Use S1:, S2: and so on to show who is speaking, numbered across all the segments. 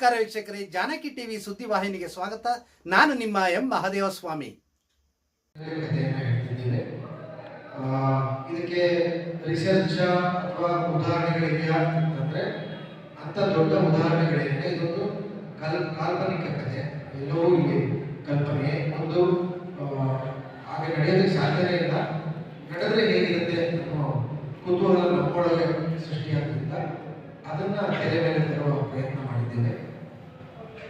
S1: ನಮಸ್ಕಾರ ವೀಕ್ಷಕರೇ ಜಾನಕಿ ಟಿವಿ ಸುದ್ದಿ ವಾಹಿನಿಗೆ ಸ್ವಾಗತ. ನಾನು ನಿಮ್ಮ ಎಂ ಮಹಾದೇವ ಸ್ವಾಮಿ
S2: ಆ, ಇದಕ್ಕೆ ರಿಸರ್ಚ್ ಅಥವಾ ಉದಾಹರಣೆಗಳಿದೆಯಾ ಅಂತಂದ್ರೆ ಅಂತ ದೊಡ್ಡ ಉದಾಹರಣೆಗಳಿದೆ. ಇದೊಂದು ಕಲ್ ಕಾಲ್ಪನಿಕ ಕಥೆ. ಎಲ್ಲವೂ ಇದೆ ಕಲ್ಪನೆ. ಒಂದು ಹಾಗೆ ನಡೆಯೋದಕ್ಕೆ ಸಾಧ್ಯನೇ ಇಲ್ಲ. ನಡೆದ್ರೆ ಹೇಗಿರುತ್ತೆ ಕುತೂಹಲ ನಮ್ಮೊಳಗೆ ಸೃಷ್ಟಿಯಾಗ್ತಿದ್ದ. ಅದನ್ನ ತೆರೆ ಮೇಲೆ ತರುವ ಪ್ರಯತ್ನ ಮಾಡಿದ್ದೇವೆ.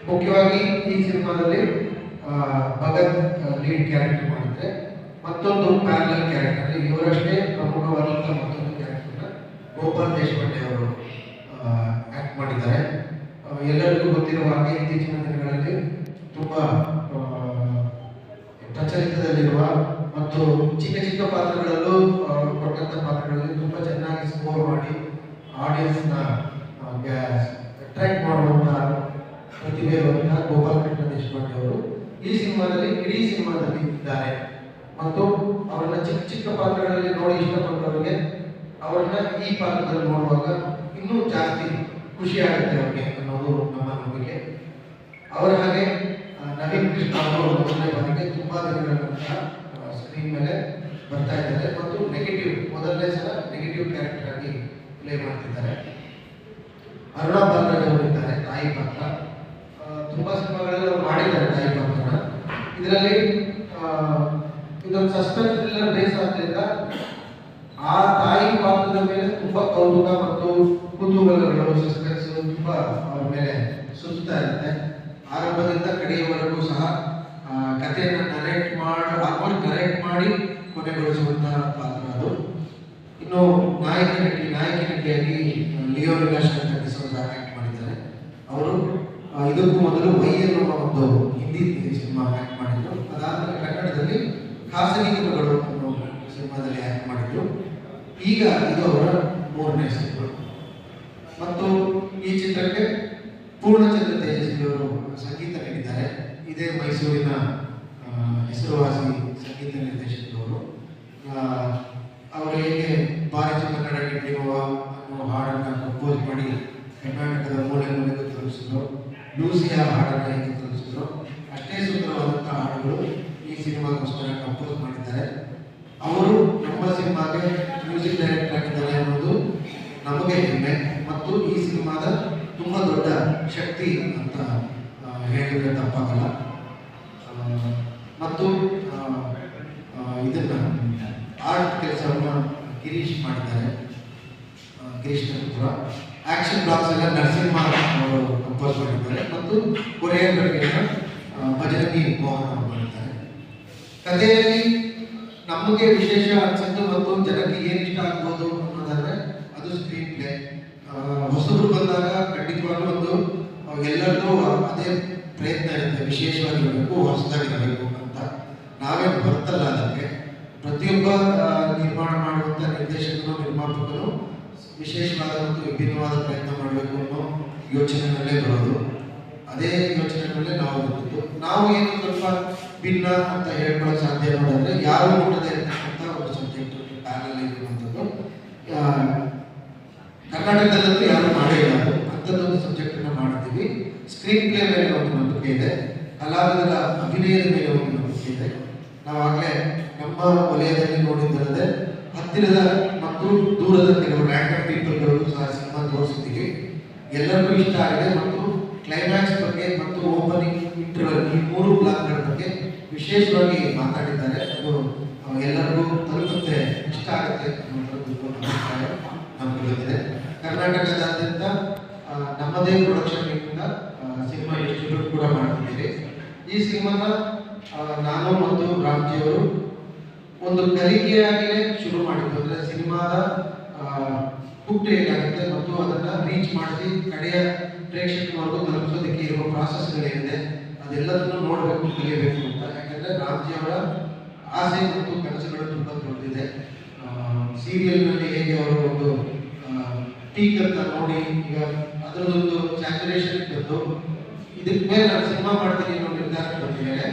S2: ಮುಖ್ಯವಾಗಿ ಈ ಸಿನಿಮಾದಲ್ಲಿ ಭಗತ್ ಲೀಡ್ ಕ್ಯಾರೆಕ್ಟರ್ ಮಾಡಿದ್ರೆ, ಮತ್ತೊಂದು ಪ್ಯಾರಲಲ್ ಕ್ಯಾರೆಕ್ಟರ್ ಇವರಷ್ಟೇ ಪ್ರಮುಖವಾದಂಥ ಮತ್ತೊಂದು ಕ್ಯಾರೆಕ್ಟರ್ನ ಗೋಪಾಲ್ ದೇಶಪಾಂಡೆ ಅವರು ಆಕ್ಟ್ ಮಾಡಿದ್ದಾರೆ. ಎಲ್ಲರಿಗೂ ಗೊತ್ತಿರುವ ಹಾಗೆ ಇತ್ತೀಚಿನ ದಿನಗಳಲ್ಲಿ ತುಂಬ ಪ್ರಚಲಿತದಲ್ಲಿರುವ ಮತ್ತು ಚಿಕ್ಕ ಚಿಕ್ಕ ಪಾತ್ರಗಳಲ್ಲೂ ಕೊಟ್ಟಂತ ಪಾತ್ರಗಳಲ್ಲಿ ತುಂಬಾ ಚೆನ್ನಾಗಿ ಸ್ಕೋರ್ ಮಾಡಿ ಆಡಿಯನ್ಸ್ನ ಅಟ್ರಾಕ್ಟ್ ಮಾಡುವಂತ ಪ್ರತಿಭೆ ಇರುವಂತಹ ಗೋಪಾಲ್ ಕೃಷ್ಣ ದೇಶಪಾಂಡೆ ಅವರು ಈ ಸಿನಿಮಾದಲ್ಲಿ ಇಡೀ ಸಿನಿಮಾದಲ್ಲಿ ಇದ್ದಾರೆ. ಮತ್ತು ಅವರನ್ನ ಚಿಕ್ಕ ಚಿಕ್ಕ ಪಾತ್ರಗಳಲ್ಲಿ ನೋಡಿ ಇಷ್ಟಪಟ್ಟವರಿಗೆ ಅವರನ್ನ ಈ ಪಾತ್ರದಲ್ಲಿ ನೋಡುವಾಗ ಇನ್ನೂ ಜಾಸ್ತಿ ಖುಷಿ ಆಗುತ್ತೆ ಅವ್ರಿಗೆ ಅನ್ನೋದು ನಮ್ಮ ನಂಬಿಕೆ. ಅವರ ಹಾಗೆ ನವೀನ್ ಕೃಷ್ಣ ಅವರು ತುಂಬಾ ದಿನಗಳ ನಂತರ ಸ್ಕ್ರೀನ್ ಮೇಲೆ ಬರ್ತಾ ಇದ್ದಾರೆ. ಮತ್ತು ನೆಗೆಟಿವ್ ಮೊದಲನೇ ಸಲ ನೆಗೆಟಿವ್ ಕ್ಯಾರೆಕ್ಟರ್ ಆಗಿ ಪ್ಲೇ ಮಾಡ್ತಿದ್ದಾರೆ. ಅರುಣಾ ಬಾಲರಾಜ್ ಅವರು ತಾಯಿ ಪಾತ್ರ. ತುಂಬಾ ಸಿನಿಮಾಗಳಲ್ಲಿ ಅವರು ಮಾಡಿದ್ದಾರೆ ತಾಯಿ ಪಾತ್ರನ ಇದರಲ್ಲಿ ಇದೊಂದು ಸಸ್ಪೆನ್ಸ್ ಥ್ರಿಲ್ಲರ್ ಬೇಸ್ ಆದ್ದರಿಂದ ಆ ತಾಯಿ ಪಾತ್ರದ ಮೇಲೆ ತುಂಬಾ ಕೌತುಕ ಮತ್ತು ಕುತೂಹಲಗಳು ಸಸ್ಪೆನ್ಸ್ ತುಂಬಾ ಅವ್ರ ಮೇಲೆ ಸುತ್ತಾ ಇರುತ್ತೆ. ಆರಂಭದಿಂದ ಕಡೆಯವರೆಗೂ ಸಹ ಕಥೆಯನ್ನು ನರೇಟ್ ಮಾಡಿ ಆಲ್ಮೋಸ್ಟ್ ನರೇಟ್ ಮಾಡಿ ಕೊನೆಗೊಳಿಸುವಂತಹ ಪಾತ್ರ ಅದು. ಇನ್ನು ನಾಯಕ ನಟಿ ನಾಯಕಿ ನಟಿಯಾಗಿ ಲಿಯೋ ವಿಕಾಶ್ ಅಂತ ಡಿಸೋಜ ಆಕ್ಟ್ ಮಾಡಿದ್ದಾರೆ ಅವರು ಆ, ಇದಕ್ಕೂ ಮೊದಲು ವೈ ಎನ್ನುವ ಒಂದು ಹಿಂದಿ ಸಿನಿಮಾ ಆ್ಯಕ್ಟ್ ಮಾಡಿದ್ರು. ಅದಾದ ಕನ್ನಡದಲ್ಲಿ ಖಾಸಗಿ ದಿನಗಳು ಅನ್ನೋ ಸಿನಿಮಾದಲ್ಲಿ ಆ್ಯಕ್ಟ್ ಮಾಡಿದ್ರು. ಈಗ ಇದು ಅವರ ಮೂರನೇ ಸಿನಿಮಾ. ಮತ್ತು ಈ ಚಿತ್ರಕ್ಕೆ ಪೂರ್ಣಚಂದ್ರ ತೇಜಸ್ವಿ ಅವರು ಸಂಗೀತ ನೀಡಿದ್ದಾರೆ ಇದೇ ಮೈಸೂರಿನ ಹೆಸರುವಾಸಿ ಸಂಗೀತ ನಿರ್ದೇಶಕರು. ಅವರು ಹೇಗೆ ಬಾರಿಸು ಕನ್ನಡ ಗೆಟ್ಟಿರುವ ಅನ್ನೋ ಹಾಡನ್ನು ಕಂಪೋಸ್ ಮಾಡಿ ಕರ್ನಾಟಕದ ಮೂಲೆ ಮೂಲೆಗೂ ತಲುಪಿಸಿದ್ರು ಲೂಸಿಯ ಹಾಡನ್ನು ಹೇಗೆ ತಲುಪಿಸಿದ್ರು ಅಷ್ಟೇ ಸುಂದರವಾದಂಥ ಹಾಡುಗಳು ಈ ಸಿನಿಮಾಗೋಸ್ಕರ ಕಂಪೋಸ್ ಮಾಡಿದ್ದಾರೆ. ಅವರು ನಮ್ಮ ಸಿನಿಮಾಗೆ ಮ್ಯೂಸಿಕ್ ಡೈರೆಕ್ಟರ್ ಆಗಿದ್ದಾರೆ ಅನ್ನೋದು ನಮಗೆ ಹೆಮ್ಮೆ ಮತ್ತು ಈ ಸಿನಿಮಾದ ತುಂಬ ದೊಡ್ಡ ಶಕ್ತಿ ಅಂತ ಹೇಳಿದ್ರೆ ತಪ್ಪಾಗಲ್ಲ. ಮತ್ತು ಇದನ್ನು ಆರ್ಟ್ ಕೆಲಸವನ್ನ ಗಿರೀಶ್ ಮಾಡಿದ್ದಾರೆ. ಗಿರೀಶ್ ನರಪುರ ಆಕ್ಷನ್ ಬ್ಲಾಕ್ಸ್ ಎಲ್ಲ ನರಸಿಂಹ ಅವರು ಕಂಪೋಸ್ ಮಾಡಿದ್ದಾರೆ ಮತ್ತು ಕೊರಿಯೋಗ್ರಫಿಯನ್ನು ಭಜರಂಗಿ ಮೋಹನ ಮಾಡಿದ್ದಾರೆ ಕಥೆಯಲ್ಲಿ ನಮಗೆ ವಿಶೇಷ ಅನ್ಸುತ್ತೆ ಮತ್ತು ಜನಕ್ಕೆ ಏನು ಇಷ್ಟ ಆಗ್ಬೋದು ಅನ್ನೋದಾದ್ರೆ, ಅದು ಸ್ಕ್ರೀನ್ ಪ್ಲೇ ಹೊಸಬರು ಬಂದಾಗ ಖಂಡಿತವಾಗ್ಲೂ ಒಂದು ಎಲ್ಲರಿಗೂ ಅದೇ ಪ್ರಯತ್ನ ಇರುತ್ತೆ, ವಿಶೇಷವಾಗಿರಬೇಕು, ಹೊಸದಾಗಿರಬೇಕು ಅಂತ. ನಾವೇನು ಬರ್ತಲ್ಲ ಅದಕ್ಕೆ. ಪ್ರತಿಯೊಬ್ಬ ನಿರ್ಮಾಣ ಮಾಡುವಂಥ ನಿರ್ದೇಶಕರು, ನಿರ್ಮಾಪಕರು ವಿಶೇಷವಾದ ಮತ್ತು ವಿಭಿನ್ನವಾದ ಪ್ರಯತ್ನ ಮಾಡಬೇಕು ಅನ್ನೋ ಯೋಚನೆಯಲ್ಲೇ ಬರೋದು. ಅದೇ ಯೋಚನೆಗಳಲ್ಲೇ ನಾವು ಬಂದಿದ್ದು ನಾವು ಏನು ಸ್ವಲ್ಪ ಭಿನ್ನ ಅಂತ ಹೇಳ್ಕೊಳ್ಳೋ ಸಾಧ್ಯ ನೋಡಿದ್ರೆ ಯಾರು ಮುಟ್ಟದೇ ಇರ್ತಕ್ಕಂಥ ಒಂದು ಸಬ್ಜೆಕ್ಟ್ ಪ್ಯಾನಲ್ ಇರುವಂಥದ್ದು ಕರ್ನಾಟಕದಲ್ಲಂತೂ ಯಾರು ಮಾಡೇ ಇಲ್ಲ. ಅಂಥದ್ದೊಂದು ಸಬ್ಜೆಕ್ಟನ್ನು ಮಾಡ್ತೀವಿ ಸ್ಕ್ರೀನ್ ಪ್ಲೇ ಮೇಲೆ ಒಂದು ನಂಬಿಕೆ ಇದೆ. ಕಲಾವಿದರ ಅಭಿನಯದ ಮೇಲೆ ಒಂದು ನಂಬಿಕೆ ಇದೆ. ನಾವಾಗಲೇ ನಮ್ಮ ವಲಯದಲ್ಲಿ ನೋಡಿದ್ದಲ್ಲದೆ ಹತ್ತಿರದ ಮತ್ತು ದೂರದ ಕೆಲವು ರ್ಯಾಂಡಮ್ ಪೀಪಲ್ಗಳು ಸಹ ಸಿನಿಮಾ ತೋರಿಸಿದ್ದೀವಿ. ಎಲ್ಲರಿಗೂ ಇಷ್ಟ ಆಗಿದೆ ಮತ್ತು ಕ್ಲೈಮ್ಯಾಕ್ಸ್ ಬಗ್ಗೆ ಮತ್ತು ಓಪನಿಂಗ್ ಇಂಟರ್ವಲ್ ಈ ಮೂರು ಬ್ಲಾಕ್ಗಳ ಬಗ್ಗೆ ವಿಶೇಷವಾಗಿ ಮಾತಾಡಿದ್ದಾರೆ. ಆ, ಎಲ್ಲರಿಗೂ ತಲುಪುತ್ತೆ ಇಷ್ಟ ಆಗುತ್ತೆ ನಮ್ಗೆ ಗೊತ್ತಿದೆ. ಕರ್ನಾಟಕದಾದ್ಯಂತ ನಮ್ಮದೇ ಪ್ರೊಡಕ್ಷನ್ ಇಂದ ಸಿನಿಮಾ ಡಿಸ್ಟ್ರಿಬ್ಯೂಟ್ ಕೂಡ ಮಾಡ್ತಿದ್ದೀವಿ ಈ ಸಿನಿಮಾನ ನಾನು ಮತ್ತು ರಾಮ್ಜಿ ಅವರು ಒಂದು ಕಲಿಕೆಯಾಗಿಯೇ ಶುರು ಮಾಡಿದ್ದು. ಅಂದರೆ ಸಿನಿಮಾದ ಹುಟ್ಟು ಹೇಗಾಗುತ್ತೆ ಮತ್ತು ಅದನ್ನ ರೀಚ್ ಮಾಡಿಸಿ ಕಡೆಯ ಪ್ರೇಕ್ಷಕರವರೆಗೂ ತಲುಪಿಸೋದಕ್ಕೆ ಇರುವ ಪ್ರಾಸೆಸ್ಗಳೇನಿದೆ ಅದೆಲ್ಲದನ್ನು ನೋಡಬೇಕು ಕಲಿಯಬೇಕು ಅಂತ. ಯಾಕಂದ್ರೆ ರಾಜ್ಯವರ ಅವರ ಆಸೆ ಮತ್ತು ಕನಸುಗಳು ತುಂಬಾ ದೊಡ್ಡದಿದೆ. ಸೀರಿಯಲ್ನಲ್ಲಿ ಹೇಗೆ ಅವರು ಒಂದು ಪೀಕ್ ಅಂತ ನೋಡಿ ಈಗ ಅದರದೊಂದು ಸ್ಯಾಚುರೇಷನ್ ಬಂದು ಇದಕ್ಕೆ ಮೇಲೆ ನಾನು ಸಿನಿಮಾ ಮಾಡ್ತೀನಿ ಅನ್ನೋ ನಿರ್ಧಾರ ಬಂದ ಮೇಲೆ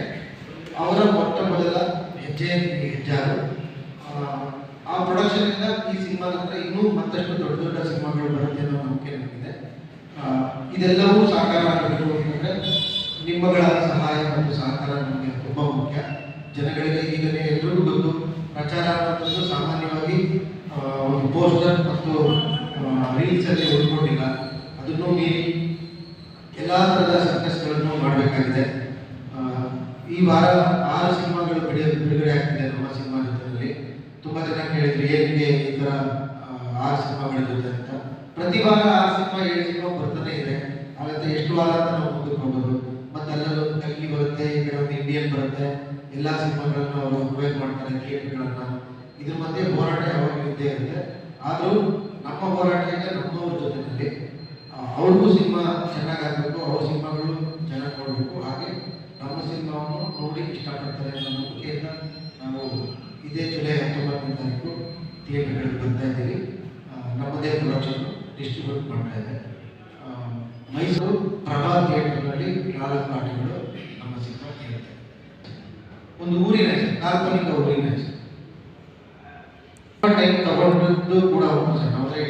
S2: ಅವರ ಮೊಟ್ಟ ಮೊದಲ ಹೆಜ್ಜೆ ಹೆಜ್ಜಾರು. ಆ, ಪ್ರೊಡಕ್ಷನ್ ಇಂದ ಈ ಸಿನಿಮಾ ನಂತರ ಇನ್ನೂ ಮತ್ತಷ್ಟು ದೊಡ್ಡ ದೊಡ್ಡ ಸಿನಿಮಾಗಳು ಬರುತ್ತೆ ಅನ್ನೋ ನಂಬಿಕೆ ನನಗಿದೆ ಆ, ಇದೆಲ್ಲವೂ ಸಾಕಾರ ಆಗಬೇಕು ಅಂತಂದ್ರೆ ನಿಮ್ಮಗಳ ಸಹಾಯ ಮತ್ತು ಸಹಕಾರ ನಮಗೆ ತುಂಬಾ ಮುಖ್ಯ. ಜನಗಳಿಗೆ ಈಗಲೇ ಎಲ್ರಿಗೂ ಗೊತ್ತು ಪ್ರಚಾರ ಅನ್ನೋದು ಸಾಮಾನ್ಯವಾಗಿ ಒಂದು ಪೋಸ್ಟರ್ ಮತ್ತು ರೀಲ್ಸ್ ಅಲ್ಲಿ ಉಳ್ಕೊಂಡಿಲ್ಲ ಅದನ್ನು ಮೀರಿ ಎಲ್ಲಾ ತರಹದ ಸರ್ಕಸ್ಗಳನ್ನು ಮಾಡಬೇಕಾಗಿದೆ ಆ, ಈ ವಾರ ಆರು ಸಿನಿಮಾಗಳು ಬಿಡುಗಡೆ ಬಿಡುಗಡೆ ಆಗ್ತಿದೆ ನಮ್ಮ ಸಿನಿಮಾ ಜೊತೆಯಲ್ಲಿ ತುಂಬಾ ಜನ ಕೇಳಿದ್ರು ಏನಿಗೆ ಈ ತರ ಆ, ಆರು ಸಿನಿಮಾಗಳ ಜೊತೆ ಅಂತ ಪ್ರತಿ ವಾರ ಆರು ಸಿನಿಮಾ ಏಳು ಸಿನಿಮಾ ಬರ್ತಾನೆ ಇದೆ ಹಾಗಂತ ಎಷ್ಟು ವಾರ ಅಂತ ನಾವು ಮುಂದಕ್ಕೆ ಹೋಗೋದು ಮತ್ತೆ ಅಲ್ಲೂ ತೆಲುಗಿ ಬರುತ್ತೆ ಈ ಕಡೆ ಒಂದು ಇಂಡಿಯನ್ ಬರುತ್ತೆ ಎಲ್ಲಾ ಸಿನಿಮಾಗಳನ್ನು ಅವರು ಪ್ರೊವೈಡ್ ಮಾಡ್ತಾರೆ ಥಿಯೇಟರ್ಗಳನ್ನ ಇದ್ರ ಹೋರಾಟ ಯಾವಾಗಲೂ ಇದ್ದೇ ಇರುತ್ತೆ ಆದರೂ ನಮ್ಮ ಹೋರಾಟ ಇದೆ ನಮ್ಮವ್ರ ಜೊತೆಯಲ್ಲಿ ಅವ್ರಿಗೂ ಸಿನಿಮಾ ಚೆನ್ನಾಗಾಗಬೇಕು, ಅವ್ರ ಸಿನಿಮಾಗಳು ಚೆನ್ನಾಗಿ ನೋಡಬೇಕು. ಹಾಗೆ ನಮ್ಮ ಸಿನಿಮಾವನ್ನು ನೋಡಿ ಇಷ್ಟಪಡ್ತಾರೆ ಅನ್ನೋ ನಂಬಿಕೆಯಿಂದ ನಾವು ಇದೇ ಜುಲೈ ಹತ್ತೊಂಬತ್ತನೇ ತಾರೀಕು ಥಿಯೇಟರ್ಗಳಿಗೆ ಬರ್ತಾ ಇದ್ದೀವಿ. ನಮ್ಮದೇ ಪ್ರೊಡಕ್ಷನ್ ಡಿಸ್ಟ್ರಿಬ್ಯೂಟ್ ಮಾಡ್ತಾ ಇದೆ. ಮೈಸೂರು ಪ್ರಭಾ ಥಿಯೇಟರ್ನಲ್ಲಿ ನಾಲ್ಕು ಆಟಗಳು ನಮ್ಮ ಸಿನಿಮಾ ಇರುತ್ತೆ ಒಂದು ಊರಿನ ಕಾಲ್ಪನಿಕ ಊರಿನ ಹೆಸರು. ಟೈಮ್ ತಗೊಂಡಿದ್ದು ಕೂಡ ಉಂಟು ಸರ್. ಅಂದ್ರೆ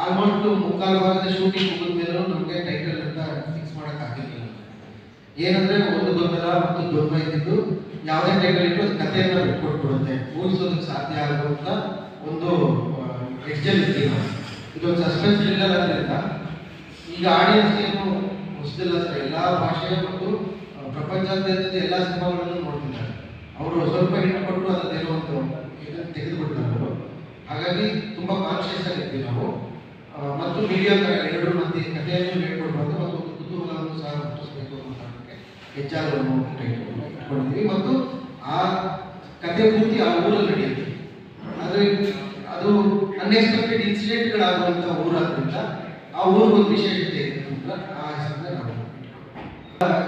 S2: ಆಲ್ಮೋಸ್ಟ್ ಮುಕ್ಕಾಲು ಭಾಗದ ಶೂಟಿಂಗ್ ಮುಗಿದ ಮೇಲೂ ನಮಗೆ ಟೈಟಲ್ ಅಂತ ಫಿಕ್ಸ್ ಮಾಡಕ್ ಆಗಿರ್ಲಿಲ್ಲ ಏನಂದ್ರೆ ಒಂದು ಗೊಂದಲ ಮತ್ತು ದ್ವಂದ್ವ ಇದ್ದಿದ್ದು ಯಾವುದೇ ಟೈಟಲ್ ಇಟ್ಟು ಅದು ಕಥೆಯನ್ನ ಬಿಟ್ಕೊಟ್ಬಿಡುತ್ತೆ. ಊಹಿಸೋದಕ್ಕೆ ಸಾಧ್ಯ ಆಗುವಂತ ಒಂದು ಇರ್ತೀವಿ ನಾವು ಇದೊಂದು ಸಸ್ಪೆನ್ಸ್ ಥ್ರಿಲ್ಲರ್ ಆದ್ದರಿಂದ ಈಗ ಆಡಿಯನ್ಸ್ ಏನು ಹೊಸದಿಲ್ಲ ಸರ್. ಎಲ್ಲ ಭಾಷೆ ಮತ್ತು ಪ್ರಪಂಚದಾದ್ಯಂತ ಎಲ್ಲ ಸಿನಿಮಾಗಳನ್ನು ನೋಡ್ತಿದ್ದಾರೆ. ಅವರು ಸ್ವಲ್ಪ ಹಿಟ್ಟು ಕೊಟ್ಟು ಅದನ್ನೇನೋ ಒಂದು ಇದನ್ನ ಹಾಗಾಗಿ ತುಂಬ ಕಾನ್ಶಿಯಸ್ ಆಗಿದ್ವಿ ನಾವು. ಮತ್ತು ಮೀಡಿಯಾ ಎರಡು ಮಂದಿ ಕಥೆಯನ್ನು ಹೇಳ್ಕೊಡ್ಬಾರ್ದು ಮತ್ತು ಕುತೂಹಲವನ್ನು ಸಹ ಹುಟ್ಟಿಸಬೇಕು ಅನ್ನೋ ಕಾರಣಕ್ಕೆ ಹೆಚ್ಚಾರವನ್ನು ಇಟ್ಕೊಂಡಿದ್ವಿ ಮತ್ತು ಆ ಕಥೆ ಪೂರ್ತಿ ಆ ಊರಲ್ಲಿ ನಡೆಯುತ್ತೆ. ಆದರೆ ಅದು ಅನ್ಎಕ್ಸ್ಪೆಕ್ಟೆಡ್ ಇನ್ಸಿಡೆಂಟ್ಗಳಾಗುವಂಥ ಊರಾದ್ರಿಂದ ಆ ಊರಿಗೆ ಒಂದು ವಿಶೇಷತೆ ಇದೆ ಅಂತ ಆ ಹೆಸರನ್ನ ನಾವು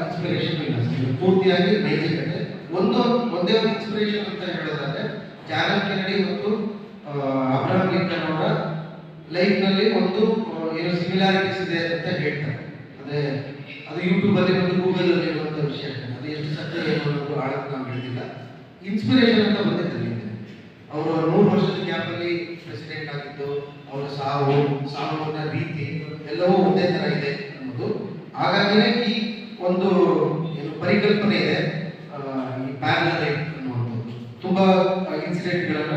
S2: ಇನ್ಸ್ಪಿರೇಷನ್ ಇಲ್ಲ ಪೂರ್ತಿಯಾಗಿ ಪೂರ್ತಿಯಾಗಿ ನೈತಿಕತೆ ಒಂದು ಒಂದೇ ಒಂದು ಇನ್ಸ್ಪಿರೇಷನ್ ಅಂತ ಹೇಳೋದಾದ್ರೆ ಜಾನ್ ನಡಿ ಮತ್ತು ಅಬ್ರಹಂ ಲಿಂಕನ್ ಅವರ ಲೈಫ್ನಲ್ಲಿ ಒಂದು ಏನು ಸಿಮಿಲಾರಿಟೀಸ್ ಇದೆ ಅಂತ ಹೇಳ್ತಾರೆ. ಅದೇ, ಅದು ಯೂಟ್ಯೂಬ್ ಅಲ್ಲಿ ಮತ್ತು ಗೂಗಲ್ ಅಲ್ಲಿ ಇರುವಂತ ವಿಷಯ. ಅದು ಎಷ್ಟು ಸತ್ಯ ಏನು ಅನ್ನೋದು ಆಳಕ್ಕೆ ನಾವು ಹೇಳಿಲ್ಲ. ಇನ್ಸ್ಪಿರೇಷನ್ ಅಂತ ಬಂದಿದೆ ಅವರು ನೂರು ವರ್ಷದ ಗ್ಯಾಪ್ ಅಲ್ಲಿ ಪ್ರೆಸಿಡೆಂಟ್ ಆಗಿದ್ದು, ಅವರ ಸಾವು ಸಾವುನ ರೀತಿ ಎಲ್ಲವೂ ಒಂದೇ ತರ ಇದೆ ಅನ್ನೋದು. ಹಾಗಾಗಿನೇ ಈ ಒಂದು, ಏನು ಪರಿಕಲ್ಪನೆ ಇದೆ ಈ ಪ್ಯಾರಲೈಟ್ ಅನ್ನುವಂಥದ್ದು. ತುಂಬಾ ಇನ್ಸಿಡೆಂಟ್ಗಳನ್ನ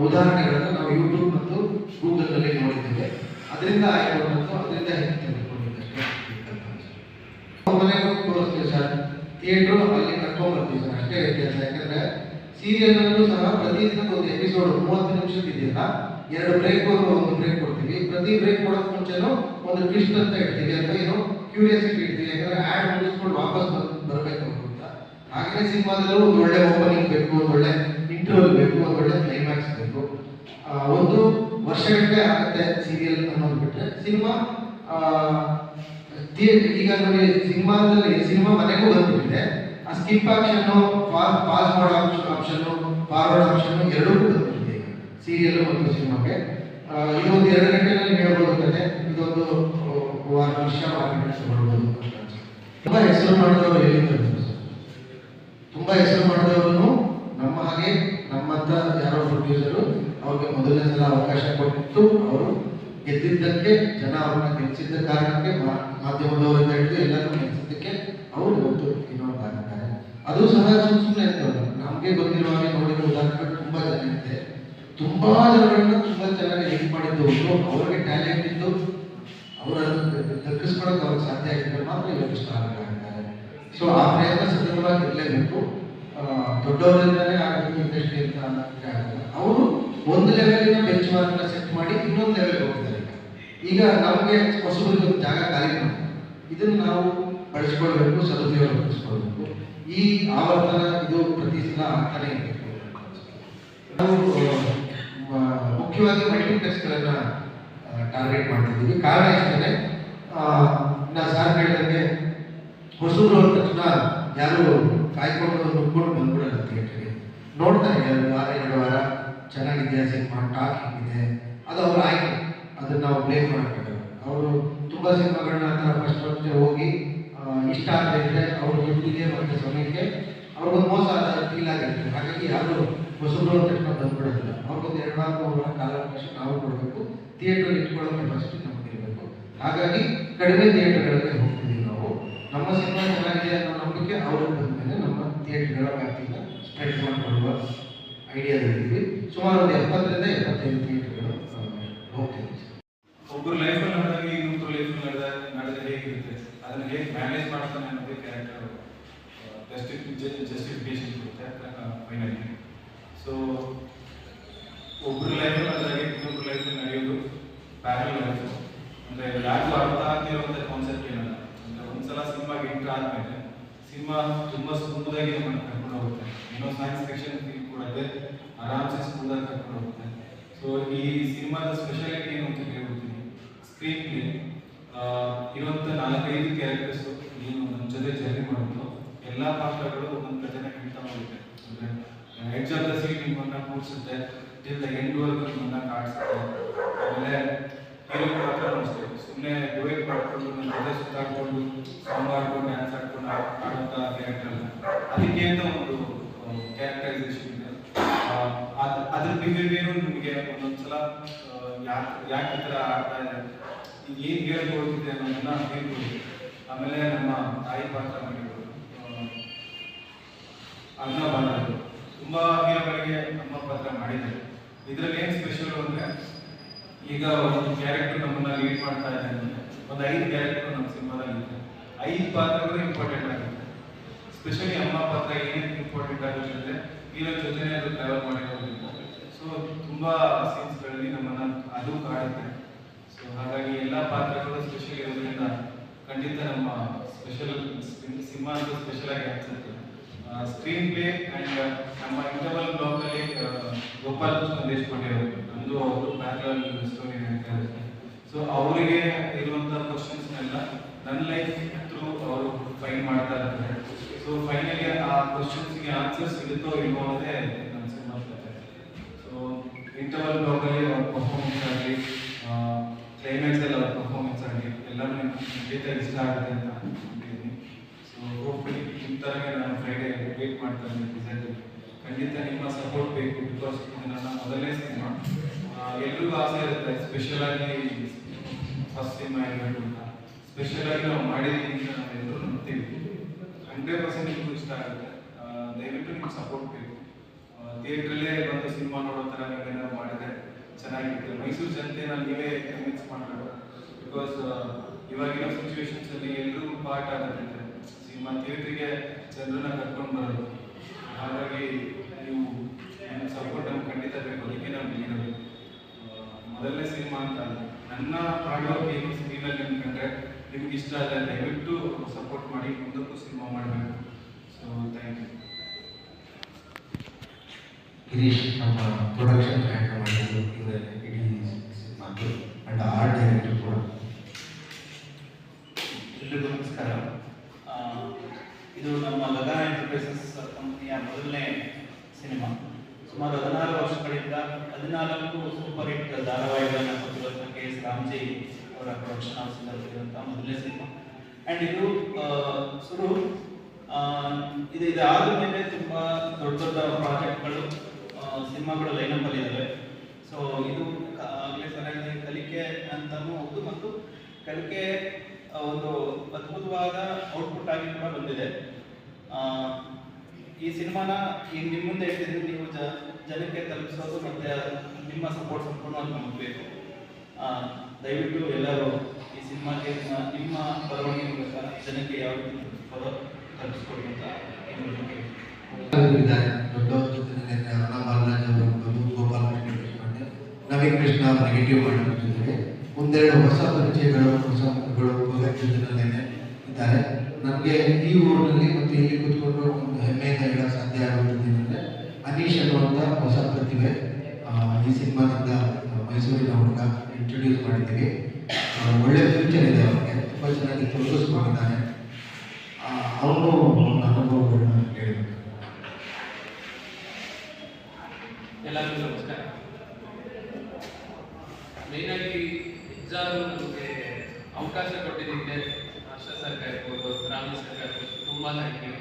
S2: ಉದಾಹರಣೆಗಳನ್ನ ನಾವು ಯೂಟ್ಯೂಬ್ ಮತ್ತು ಗೂಗಲ್ನಲ್ಲಿ ನೋಡಿದ್ದೇವೆ. ಅದರಿಂದ ಆಯ್ಕೊಂಡಂತ ಅದರಿಂದ ಹೆಚ್ಚು ತೆಗೆದುಕೊಂಡಿದ್ದಷ್ಟೇ ಮನೆಗೆ ಹೋಗಿ ತೋರಿಸ್ತೀವಿ ಸರ್. ಥಿಯೇಟ್ರು ಅಲ್ಲಿ ಕರ್ಕೊಂಡ್ಬರ್ತೀವಿ ಸರ್. ಅಷ್ಟೇ ವ್ಯತ್ಯಾಸ. ಯಾಕಂದ್ರೆ ಸೀರಿಯಲ್ ಅಲ್ಲೂ ಸಹ ಪ್ರತಿದಿನ ಒಂದು ಎಪಿಸೋಡ್ ಮೂವತ್ತು ನಿಮಿಷದ ಎರಡು ಬ್ರೇಕ್ ಒಂದು ಬ್ರೇಕ್ ಕೊಡ್ತೀವಿ. ಪ್ರತಿ ಬ್ರೇಕ್ ಕೊಡೋಕೆ ಮುಂಚೆನೂ ಒಂದು ಟ್ವಿಸ್ಟ್ ಅಂತ ಇಡ್ತೀವಿ ಅಥವಾ ಏನೋ ಕ್ಯೂರಿಯಾಸಿಟಿ ಇಡ್ತೀವಿ. ಯಾಕಂದ್ರೆ ಆ್ಯಡ್ ಮುಗಿಸ್ಕೊಂಡು ವಾಪಸ್ ಬರಬೇಕು ಅಂತ. ಹಾಗೆ ಸಿನಿಮಾದಲ್ಲೂ ಒಂದು ಒಳ್ಳೆ ಓಪನಿಂಗ್ ಬೇಕು, ಒಂದು ಒಳ್ಳೆ ಇಂಟರ್ವಲ್ ಬೇಕು ಒಂದು ಒಳ್ಳೆ ಕ್ಲೈಮ್ಯಾಕ್ಸ್ ಬೇಕು. ಒಂದು ವರ್ಷಗಟ್ಟಲೆ ಆಗುತ್ತೆ ಸೀರಿಯಲ್ ಅನ್ನೋದು ಬಿಟ್ರೆ. ಸಿನಿಮಾ ಈಗ ನೋಡಿ, ಸಿನಿಮಾದಲ್ಲಿ, ಸಿನಿಮಾ ಮನೆಗೂ ಬಂದ್ಬಿಟ್ಟಿದೆ. ಆ ಸ್ಕಿಪ್ ಆಪ್ಷನ್ ಪಾಸ್ ಮಾಡೋ ಆಪ್ಷನ್ ಫಾರ್ವರ್ಡ್ ಆಪ್ಷನ್ ಎರಡೂ ಬಂದ್ಬಿಟ್ಟಿದೆ ಸೀರಿಯಲ್ ಮತ್ತು ಸಿನಿಮಾಗೆ ಇದೊಂದು ಎರಡು ಗಂಟೆನಲ್ಲಿ ಹೇಳ್ಬೋದು ಕತೆ. ಇದೊಂದು ವಾರ, ವರ್ಷ, ವಾರ ಗಂಟೆ. ತುಂಬಾ ಹೆಸರು ಮಾಡಿದವರು ಹೇಳಿದ್ರು ತುಂಬಾ ಹೆಸರು ಮಾಡಿದವರು ನಮ್ಮ ಹಾಗೆ ನಮ್ಮಂತ ಯಾರೋ ಪ್ರೊಡ್ಯೂಸರು ಅವ್ರಿಗೆ ಮೊದಲನೇ ಸಲ ಅವಕಾಶ ಕೊಟ್ಟು ಅವರು ಗೆದ್ದಿದ್ದಕ್ಕೆ ಜನ ಅವ್ರನ್ನ ಗೆಲ್ಲಿಸಿದ್ದ ಕಾರಣಕ್ಕೆ ಮಾಧ್ಯಮದವರಿಂದ ಹಿಡಿದು ಎಲ್ಲರೂ ಗೆಲ್ಲಿಸಿದ್ದಕ್ಕೆ ಅವರು ಇವತ್ತು ಆಗಿದ್ದಾರೆ ಅದು ಸಹ ಸುಮ್ ಸುಮ್ಮನೆ ನಮಗೆ ಗೊತ್ತಿರುವ ಹಾಗೆ ನೋಡಿದ ಉದಾಹರಣೆಗಳು ತುಂಬಾ ಜನ ಇದೆ. ತುಂಬಾ ಜನಗಳನ್ನ ತುಂಬಾ ಚೆನ್ನಾಗಿ ಹೆಲ್ಪ್ ಮಾಡಿದ್ದು ಅವರಿಗೆ ಟ್ಯಾಲೆಂಟ್ ಇದ್ದು ಅವರನ್ನು ದಕ್ಕಿಸ್ಕೊಳ್ಳೋಕೆ ಅವ್ರಿಗೆ ಸಾಧ್ಯ ಆಗಿದ್ರೆ ಮಾತ್ರ ಇವತ್ತು ಆಗಿದ್ದಾರೆ ಸೊ ಆ ಪ್ರಯತ್ನ ಸತತವಾಗಿ ಇರಲೇಬೇಕು. ಆಗಬೇಕು ಅಂತ ಅನ್ನೋದಕ್ಕೆ ಆಗಲ್ಲ ಅವರು ಒಂದು ಲೆವೆಲಿನ ಬೆಂಚ್ ಮಾರ್ಕ್ನ ಸೆಟ್ ಮಾಡಿ ಇನ್ನೊಂದು ಲೆವೆಲ್ಗೆ ಹೋಗ್ತಾರೆ ಈಗ. ನಮಗೆ ಹೊಸಬರಿಗೆ ಒಂದು ಜಾಗ ಖಾಲಿ ಇದನ್ನು ನಾವು ಬಳಸ್ಕೊಳ್ಬೇಕು ಸದುಪಯೋಗಪಡಿಸ್ಕೊಳ್ಬೇಕು ಈ ಆವರ್ತನ ಇದು ಪ್ರತಿ ಸಲ ಆಗ್ತಾನೆ ಇರಬೇಕು ನಾವು ಮುಖ್ಯವಾಗಿ ಮಲ್ಟಿಪ್ಲೆಕ್ಸ್ಗಳನ್ನ ಟಾರ್ಗೆಟ್ ಮಾಡ್ತಿದ್ದೀವಿ. ಕಾರಣ ಏನಂದರೆ ನಾ ಸಾರ್ ಹೇಳಿದಂಗೆ ಹೊಸೂರು ಅಂತ ಯಾರು ಕಾಯ್ಕೊಂಡು ನುಗ್ಕೊಂಡು ಬಂದ್ಬಿಡಲ್ಲ ಥಿಯೇಟರ್ಗೆ ನೋಡ್ತಾರೆ ಎರಡು ವಾರ ಎರಡು ವಾರ ಚೆನ್ನಾಗಿದೆಯಾ ಸಿನಿಮಾ ಟಾಕ್ ಹಿಂಗಿದೆ ಅದು ಅವ್ರ ಆಯ್ಕೆ ಅದನ್ನ ನಾವು ಬ್ಲೇಮ್ ಮಾಡಬೇಕು ಅವರು ತುಂಬಾ ಸಿನಿಮಾಗಳನ್ನ ಆ ಥರ ಫಸ್ಟ್ ಫಸ್ಟ್ ಹೋಗಿ ಇಷ್ಟ ಆದ್ರೆ ಇದ್ರೆ ಅವ್ರ ದುಡ್ಡಿಗೆ ಮತ್ತು ಸಮಯಕ್ಕೆ ಅವ್ರಿಗೊಂದು ಮೋಸ ಫೀಲ್ ಆಗಿರುತ್ತೆ. ಹಾಗಾಗಿ ಯಾರು ಹೊಸಬ್ರು ಅಂತ ತಕ್ಷಣ ಬಂದ್ಬಿಡೋದಿಲ್ಲ. ಅವ್ರಿಗೊಂದು ಎರಡು ವಾರ, ಮೂರು ವಾರ ಕಾಲಾವಕಾಶ ನಾವು ಕೊಡಬೇಕು. ಥಿಯೇಟರ್ ಇಟ್ಕೊಳ್ಳೋಕೆ ಫಸ್ಟ್ ನಮ್ಗೆ ಇರಬೇಕು. ಹಾಗಾಗಿ ಕಡಿಮೆ ಥಿಯೇಟರ್ಗಳಿಗೆ ಹೋಗ್ತಿದ್ದೀವಿ ನಾವು. ನಮ್ಮ ಸಿನಿಮಾ ಚೆನ್ನಾಗಿದೆ ಅನ್ನೋ ನಂಬಿಕೆ ಅವ್ರಿಗೆ ಬಂದಮೇಲೆ ನಮ್ಮ ಥಿಯೇಟರ್ಗಳ ವ್ಯಾಪ್ತಿನ ಸ್ಪ್ರೆಡ್ ಮಾಡಿಕೊಳ್ಳುವ ಐಡಿಯಾದಲ್ಲಿದ್ವಿ ಸುಮಾರು ಒಂದು ಎಪ್ಪತ್ತರಿಂದ ಎಪ್ಪತ್ತೈದು ಥಿಯೇಟರ್ಗಳು ಹೋಗ್ತೀವಿ
S3: ಒಬ್ಬರು ಲೈಫಲ್ಲಿ ನಡೆದಾಗ ಇನ್ನೊಬ್ಬರು ಲೈಫ್ ನಡೆದ ನಡೆದ್ರೆ ಹೇಗಿರುತ್ತೆ? ಅದನ್ನ ಹೇಗೆ ಮ್ಯಾನೇಜ್ ಮಾಡ್ತಾನೆ ಅನ್ನೋದೇ ಕ್ಯಾರೆಕ್ಟರ್ ಜಸ್ಟಿಫಿಕೇಶನ್ ಕೊಡುತ್ತೆ ಫೈನಲಿ ಸೊ ಒಬ್ಬರು ಲೈಫಲ್ಲಿ ನಡೆದಾಗ ಇನ್ನೊಬ್ರು ಲೈಫಲ್ಲಿ ನಡೆಯೋದು ಪ್ಯಾರಲ್ ಲೈಫ್ ಅಂದ್ರೆ ಯಾರಿಗೂ ಅರ್ಥ ಆಗ್ತಿರುವಂತ ಕಾನ್ಸೆಪ್ಟ್ ಏನಲ್ಲ ಅಂದ್ರೆ ಒಂದ್ಸಲ ಸಿನಿಮಾಗೆ ಎಂಟರ್ ಆದ್ಮೇಲೆ ಸಿನಿಮಾ ತುಂಬಾ ಸ್ಮೂದಾಗಿ ನಮ್ಮನ್ನು ಕರ್ಕೊಂಡು ಹೋಗುತ್ತೆ ಏನೋ ಸೈನ್ಸ್ ಫಿಕ್ಷನ್ ಫೀಲ್ ಕೊಡುತ್ತೆ ಆರಾಮ್ಸೆ ಸ್ಮೂದಾಗಿ ಕರ್ಕೊಂಡು ಹೋಗುತ್ತೆ ಸೊ ಈ ಸಿನಿಮಾದ ಸ್ಪೆಷಾಲಿಟಿ ಏನು ಅಂತ ಹೇಳ್ಬಿಡ್ತೀನಿ ಸ್ಕ್ರೀನ್ ಪ್ಲೇ ಇರುವಂತ ನಾಲ್ಕೈದು ಕ್ಯಾರೆಕ್ಟರ್ಸ್ ನೀನು ನಮ್ಮ ಜೊತೆ ಜರ್ನಿ ಮಾಡೋದು ಎಲ್ಲ ಪಾತ್ರಗಳು ಒಂದೊಂದು ಕಥೆನ ಹೇಳ್ತಾ ಸೀಟ್ ನಿಮ್ಮನ್ನ ಕೂರಿಸುತ್ತೆ. ಟಿಲ್ ದ ಎಂಡ್ ವರ್ಗು ನಿಮ್ಮನ್ನ ಕಾಡಿಸುತ್ತೆ ಆಮೇಲೆ ಹೀರೋ ಪಾತ್ರ ಅನಿಸ್ತೇವೆ ಸುಮ್ಮನೆ ಡುಯೆಟ್ ಮಾಡ್ಕೊಂಡು ನನ್ನ ಜೊತೆ ಸುತ್ತಾಡ್ಕೊಂಡು ಸಾಂಗ್ ಆಡ್ಕೊಂಡು ಡ್ಯಾನ್ಸ್ ಆಡ್ಕೊಂಡು ಆಡುವಂತ ಕ್ಯಾರೆಕ್ಟರ್ ಅದಕ್ಕೆ ಅಂತ ಒಂದು ಕ್ಯಾರೆಕ್ಟರೈಸೇಷನ್ ಇದೆ. ಅದ್ರ ಬಿಹೇವಿಯರು ನಿಮಗೆ ಒಂದೊಂದ್ಸಲ ಯಾಕೆ ಯಾಕೆ ಈ ಥರ ಆಡ್ತಾ ಇದೆ ಏನು ಹೇಳ್ಕೊಳ್ತಿದೆ ಅನ್ನೋದನ್ನ ಹೇಳ್ಕೊಡಿ ಆಮೇಲೆ ನಮ್ಮ ತಾಯಿ ಪಾತ್ರ ಮಾಡಿರೋದು. ಅನ್ನ ಬಂದದ್ದು. ತುಂಬಾ ಹೀರೋಗಳಿಗೆ ಅಮ್ಮ ಪಾತ್ರ ಮಾಡಿದ್ದಾರೆ. ಇದರಲ್ಲಿ ಏನ್ ಸ್ಪೆಷಲ್ ಅಂದ್ರೆ, ಈಗ ಒಂದು ಕ್ಯಾರೆಕ್ಟರ್ ನಮ್ಮನ್ನ ಲೀಡ್ ಮಾಡ್ತಾ ಇದೆ ಅಂದ್ರೆ, ಒಂದು ಐದು ಕ್ಯಾರೆಕ್ಟರ್ ನಮ್ಮ ಸಿನಿಮಾದಲ್ಲಿ ಐದು ಪಾತ್ರಗಳು ಇಂಪಾರ್ಟೆಂಟ್ ಆಗುತ್ತೆ ಸ್ಪೆಷಲಿ ಅಮ್ಮ ಪಾತ್ರ ಏನೇನು ಇಂಪಾರ್ಟೆಂಟ್ ಆಗುತ್ತೆ ಅಂದ್ರೆ ಹೀರೋ ಜೊತೆನೇ ಅದು ಟ್ರಾವೆಲ್ ಮಾಡಿರೋದ್ರಿಂದ ಸೊ ತುಂಬಾ ಸೀನ್ಸ್ಗಳಲ್ಲಿ ನಮ್ಮನ್ನ ಅದು ಕಾಡುತ್ತೆ. ಸೊ ಹಾಗಾಗಿ ಎಲ್ಲ ಪಾತ್ರಗಳು ಸ್ಪೆಷಲಿ ಇರೋದ್ರಿಂದ ಖಂಡಿತ ನಮ್ಮ ಸ್ಪೆಷಲ್ ಸಿನಿಮಾ ಅಂತ ಸ್ಪೆಷಲ್ ಆಗಿ ಅನ್ಸುತ್ತೆ ಸ್ಕ್ರೀನ್ ಪ್ಲೇ ಅಂಡ್ ನಮ್ಮ ಇಂಟರ್ವಲ್ ಬ್ಲಾಕ್ ಅಲ್ಲಿ ಗೋಪಾಲ್ ದೇಶಪಾಂಡೆ ನಮ್ದು ಅವರು ಬ್ಯಾಕ್ಗ್ರೌಂಡ್ ಸ್ಟೋರಿ ಇರುತ್ತೆ ಸೊ ಅವರಿಗೆ ಇರುವಂತಹ ಕ್ವಶನ್ಸ್ ಎಲ್ಲ ನನ್ನ ಲೈಫ್ ಥ್ರೂ ಅವರು ಫೈನ್ ಮಾಡ್ತಾ ಇರ್ತಾರೆ ಸೊ ಫೈನಲಿ ಆ ಕ್ವಶನ್ಸ್ಗೆ ಆನ್ಸರ್ ಸಿಗುತ್ತೋ ಇಲ್ವೋ ಅನ್ನೋದೇ ನನ್ನ ಸಿನಿಮಾ ಸೊ ಇಂಟರ್ವಲ್ ಬ್ಲಾಕ್ ಅಲ್ಲಿ ಅವ್ರ ಪರ್ಫಾರ್ಮೆನ್ಸ್ ಆಗಲಿ ಕ್ಲೈಮ್ಯಾಕ್ಸ್ ಅಲ್ಲಿ ಅವ್ರ ಪರ್ಫಾರ್ಮೆನ್ಸ್ ಆಗಲಿ ಎಲ್ಲರೂ ಖಂಡಿತ ಇಷ್ಟ ಆಗುತ್ತೆ ಅಂತ ಅನ್ಕೊಂಡಿದ್ದೀನಿ ಸೊ ಹೋಪ್ಫುಲಿ ಈ ನಾನು ಫ್ರೈಡೇ ವೇಟ್ ಮಾಡ್ತಾ ಇದ್ದೀನಿ ಖಂಡಿತ ನಿಮ್ಮ ಸಪೋರ್ಟ್ ಬೇಕು. ಬಿಕಾಸ್ ಇದು ನನ್ನ ಮೊದಲನೇ ಸಿನಿಮಾ. ಎಲ್ರಿಗೂ ಆಸೆ ಇರುತ್ತೆ. ಸ್ಪೆಷಲ್ ಆಗಿ ಫಸ್ಟ್ ಸಿನಿಮಾ ಇರಬೇಕು ಅಂತ. ಸ್ಪೆಷಲ್ ಆಗಿ ನಾವು ಮಾಡಿದ್ದೀವಿ ಅಂತ ನಾವು ಎಲ್ಲರೂ ನಂಬ್ತೀವಿ. ಹಂಡ್ರೆಡ್ ಪರ್ಸೆಂಟ್ ನಿಮಗೂ ಇಷ್ಟ ಆಗುತ್ತೆ. ದಯವಿಟ್ಟು ನಿಮ್ಗೆ ಸಪೋರ್ಟ್ ಬೇಕು. ಥಿಯೇಟ್ರಲ್ಲೇ ಬಂದು ಸಿನಿಮಾ ನೋಡೋ ಥರ ನೀವೇನಾದ್ರು ಮಾಡಿದ್ರೆ ಚೆನ್ನಾಗಿರುತ್ತೆ. ಮೈಸೂರು ಜನತೆನ ನೀವೇ ಕನ್ವಿನ್ಸ್ ಮಾಡಬೇಕು ಬಿಕಾಸ್ ಇವಾಗಿನ ಸಿಚುವೇಶನ್ಸಲ್ಲಿ ಎಲ್ರಿಗೂ ಪಾರ್ಟ್ ಆಗುತ್ತೆ ಸಿನಿಮಾ ಥಿಯೇಟ್ರಿಗೆ ಜನರನ್ನ ಕರ್ಕೊಂಡು ಬರೋದು. ಹಾಗಾಗಿ ನೀವು ನಿಮ್ಮ ಸಪೋರ್ಟ್ ನಮ್ಗೆ ಖಂಡಿತ ಬೇಕು. ಅದಕ್ಕೆ ನಾವು ಇಲ್ಲಿರೋದು ಮೊದಲನೇ ಸಿನಿಮಾ ಅಂತ ನನ್ನ ಏನು ಸ್ಕ್ರೀನಲ್ಲಿ ನಿಮ್ಗೆ ನಿಮ್ಗೆ ಇಷ್ಟ ಅಲ್ಲ ದಯವಿಟ್ಟು ಸಪೋರ್ಟ್ ಮಾಡಿ, ಮುಂದಕ್ಕೂ ಸಿನಿಮಾ ಮಾಡಬೇಕು. ಸೊ ಥ್ಯಾಂಕ್ ಯು
S2: ಗಿರೀಶ್ ನಮ್ಮ ಪ್ರೊಡಕ್ಷನ್ ಹ್ಯಾಂಡಲ್ ಮಾಡಿದ್ದು ಇಡೀ ಸಿನಿಮಾದ್ದು ಅಂಡ್ ಆರ್ಟ್ ಡೈರೆಕ್ಟರ್ ಕೂಡ.
S4: ಎಲ್ರಿಗೂ ನಮಸ್ಕಾರ. ಇದು ನಮ್ಮ ಲಗಾ ಎಂಟರ್ಪ್ರೈಸಸ್ ಕಂಪನಿಯ ಮೊದಲನೇ ಸಿನಿಮಾ. ಸುಮಾರು ಹದಿನಾರು ವರ್ಷಗಳಿಂದ ಹದಿನಾಲ್ಕು ಸೂಪರ್ ಹಿಟ್ ಧಾರಾವಾಹಿಗಳನ್ನು ಕೊಟ್ಟಿರುವಂಥ ಕೆ ಎಸ್ ರಾಮ್ಜಿ ಅವರ ಪ್ರೊಡಕ್ಷನ್ ಹೌಸಿಂದ ಮೊದಲನೇ ಸಿನಿಮಾ. ಆ್ಯಂಡ್ ಇದು ಶುರು ಇದು ಇದಾದ ಮೇಲೆ ತುಂಬ ದೊಡ್ಡ ದೊಡ್ಡ ಪ್ರಾಜೆಕ್ಟ್ಗಳು ಸಿನಿಮಾಗಳು ಲೈನಪ್ ಅಲ್ಲಿ ಇದ್ದಾವೆ ಸೊ ಇದು ಆಗಲೇ ಸರಿಯಾಗಿ ಕಲಿಕೆ ಅಂತಲೂ ಹೌದು ಮತ್ತು ಕಲಿಕೆ ಒಂದು ಅದ್ಭುತವಾದ ಔಟ್ಪುಟ್ ಆಗಿ ಕೂಡ ಬಂದಿದೆ. ಈ ಸಿನಿಮಾನ ಈಗ ನಿಮ್ಮ ಮುಂದೆ ಇಟ್ಟಿದ್ರೆ ನೀವು ಜನಕ್ಕೆ ತಲುಪಿಸೋದು ಮತ್ತೆ ನಿಮ್ಮ ಸಪೋರ್ಟ್ ಸಂಪೂರ್ಣವಾಗಿ ನಮಗೆ ಬೇಕು. ದಯವಿಟ್ಟು ಎಲ್ಲರೂ ಈ ಸಿನಿಮಾಗೆ ನಿಮ್ಮ ಬರವಣಿಗೆ ಮೂಲಕ ಜನಕ್ಕೆ ಯಾವ ರೀತಿ ತಲುಪಿಸ್ಕೊಡಿ ಅಂತ
S2: ಜೊತೆ ನವೀನ್ ಕೃಷ್ಣ ನೆಗೆಟಿವ್ ಜೊತೆಗೆ ಒಂದೆರಡು ಹೊಸ ಪರಿಚಯಗಳು, ಹೊಸ ಮುಖಗಳು ಭಗತ್ ಜೊತೆನಲ್ಲೇನೆ ಇದ್ದಾರೆ. ನಮಗೆ ಈ ಊರಿನಲ್ಲಿ ಮತ್ತು ಇಲ್ಲಿ ಕೂತ್ಕೊಂಡು ಒಂದು ಹೆಮ್ಮೆಯಿಂದ ಹೇಳಕ್ ಸಾಧ್ಯ ಆಗುತ್ತದೆ ಅಂದರೆ ಅನೀಶ್ ಅನ್ನುವಂಥ ಹೊಸ ಪ್ರತಿಭೆ ಈ ಸಿನಿಮಾದಿಂದ ಮೈಸೂರಿನ ಹುಡುಗ ಇಂಟ್ರೊಡ್ಯೂಸ್ ಮಾಡಿದ್ದೀವಿ. ಒಳ್ಳೆ ಫ್ಯೂಚರ್ ಇದೆ ಅವನಿಗೆ. ತುಂಬ ಚೆನ್ನಾಗಿ ತೊಡಗಿಸ್ಕೊಂಡಿದ್ದಾನೆ ಅವನು ಅನುಭವಗಳನ್ನ ಹೇಳಿದ್ರು
S5: ಎಲ್ಲರಿಗೂ ನಮಸ್ಕಾರ ಮೇಯ್ನಾಗಿ ಎಕ್ಸಾಮ್ ನಮಗೆ ಅವಕಾಶ ಕೊಟ್ಟಿದ್ದಕ್ಕೆ ಹರ್ಷ ಸರ್ಕಾರ ಇರ್ಬೋದು ರಾಮಿ ಸರ್ಕಾರ ಇರ್ಬೋದು ತುಂಬ ಥ್ಯಾಂಕ್ ಯು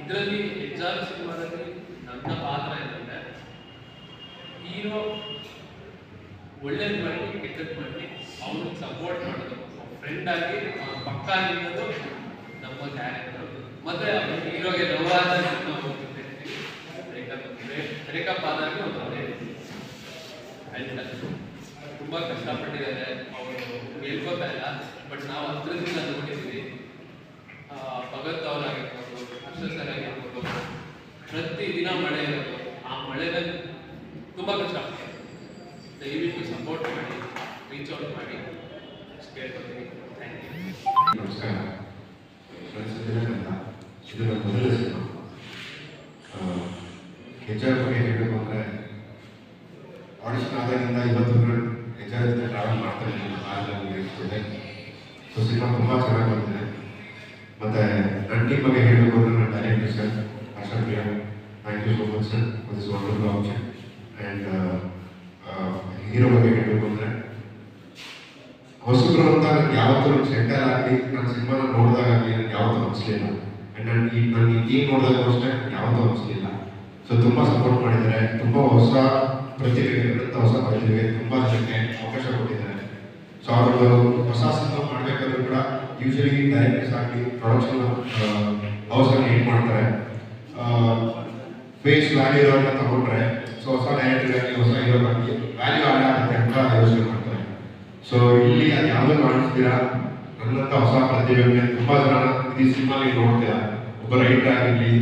S5: ಇದರಲ್ಲಿ ಎಕ್ಸಾಮ್ ಸಿನಿಮಾದಲ್ಲಿ ನನ್ನ ಪಾತ್ರ ಏನಂದ್ರೆ ಹೀರೋ ಒಳ್ಳೇದು ಮಾಡಿ ಕೆಟ್ಟದ್ದು ಮಾಡಿ ಅವ್ನಿಗೆ ಸಪೋರ್ಟ್ ಮಾಡೋದು ಫ್ರೆಂಡ್ ಆಗಿ ಅವ್ನ ಪಕ್ಕ ನಿಲ್ಲೋದು ನಮ್ಮ ಕ್ಯಾರೆಕ್ಟರ್ ಮತ್ತೆ ಹೀರೋಗೆ ನೋವಾದ ನಾವು ಬ್ರೇಕಪ್ ಆದಾಗ ಒಂದು ಅದೇ ಹೇಳ್ತಾರೆ ತುಂಬಾ ಕಷ್ಟಪಟ್ಟಿದ್ದಾರೆ ಅವರು ಹೇಳ್ಕೊತಾ ಇಲ್ಲ ಬಟ್ ನಾವು ಹತ್ರದಿಂದ ನೋಡಿದ್ದೀವಿ ಆ, ಭಗತ್ ಅವರಾಗಿರ್ಬೋದು ಹರ್ಷ ಸರ್ ಆಗಿರ್ಬೋದು ಪ್ರತಿ ದಿನ ಮಳೆ ಇರೋದು ಆ ಮಳೆನಲ್ಲಿ ತುಂಬಾ ಕಷ್ಟ ಆಗ್ತದೆ ದಯವಿಟ್ಟು ಸಪೋರ್ಟ್ ಮಾಡಿ ರೀಚ್ ಔಟ್ ಮಾಡಿ ಅಷ್ಟು ಕೇಳ್ಕೊತೀನಿ ಥ್ಯಾಂಕ್ ಯು
S6: ನಮಸ್ಕಾರ ನನ್ನ ಹೆಸರು ದಿನಕರ್ ಅಂತ ಇದು ನನ್ನ ಮೊದಲ ಸಿನಿಮಾ ಹೆಜ್ಜಾರ ಬಗ್ಗೆ ಹೇಳಬೇಕು ಅಂದರೆ ಆಡಿಷನ್ ಆದಾಗಿಂದ ಇವತ್ತು ಹೆಜ್ಜಾರ ಜೊತೆ ಟ್ರಾವೆಲ್ ಮಾಡ್ತಾ ಇದ್ದೀನಿ ಆಗ ನನಗೆ ಅನಿಸ್ತದೆ ಸೊ ಸಿನಿಮಾ ತುಂಬ ಚೆನ್ನಾಗಿ ಬಂದಿದೆ ಮತ್ತು ನನ್ನ ಬಗ್ಗೆ ಹೇಳಬೇಕು ಅಂದರೆ ನನ್ನ director sir Harsha Priya thank you so much sir for this wonderful option and hero ಬಗ್ಗೆ ಹೇಳಬೇಕು ಅಂದರೆ ಹೊಸಬ್ರು ಅಂತ ಯಾವತ್ತೂ ಸೆಂಟರ್ ಆಗಲಿ ನನ್ನ ಸಿನಿಮಾನ ನೋಡಿದಾಗಲಿ ನನಗೆ ಯಾವತ್ತೂ ಅನಿಸ್ಲಿಲ್ಲ ನನ್ನ ಈ ನನ್ನ ಈ ಟೀಮ್ ನೋಡಿದಾಗ ಅಷ್ಟೇ ಯಾವುದೂ ಅನಿಸ್ಲಿಲ್ಲ. ಸೊ ತುಂಬ ಸಪೋರ್ಟ್ ಮಾಡಿದ್ದಾರೆ. ತುಂಬ ಹೊಸ ಪ್ರತಿಭೆಗಳಿಂದ ಹೊಸ ಪ್ರತಿಭೆಗೆ ತುಂಬ ಜನಕ್ಕೆ ಅವಕಾಶ ಕೊಟ್ಟಿದ್ದಾರೆ. ಸೊ ಅವರು ಹೊಸ ಸಿನಿಮಾ ಮಾಡಬೇಕಾದ್ರೂ ಕೂಡ ಯೂಶಲಿ ಡೈರೆಕ್ಟರ್ಸ್ ಆಗಲಿ ಪ್ರೊಡಕ್ಷನ್ ಹೌಸಲ್ಲಿ ಏನು ಮಾಡ್ತಾರೆ. ಫೇಸ್ ವ್ಯಾಲ್ಯೂ ಇರೋದನ್ನ ತಗೊಂಡ್ರೆ, ಸೊ, ಹೊಸ ಡೈರೆಕ್ಟರ್ಗಾಗಿ ಹೊಸ ಹೀರೋಗಾಗಿ ವ್ಯಾಲ್ಯೂ ಆಡ್ ಆಗುತ್ತೆ ಅಂತ ಯೋಚನೆ ಮಾಡ್ತಾರೆ. ಸೊ ಇಲ್ಲಿ ಅದು ಯಾವುದೂ ನನ್ನಂತ ಹೊಸ ಪ್ರತಿಭೆಗೆ ತುಂಬಾ ಜನ ಈ ಸಿನಿಮಾಲಿ ನೋಡ್ತೀರಾ ಒಬ್ಬ ರೈಟರ್ ಆಗಿರ್ಲಿ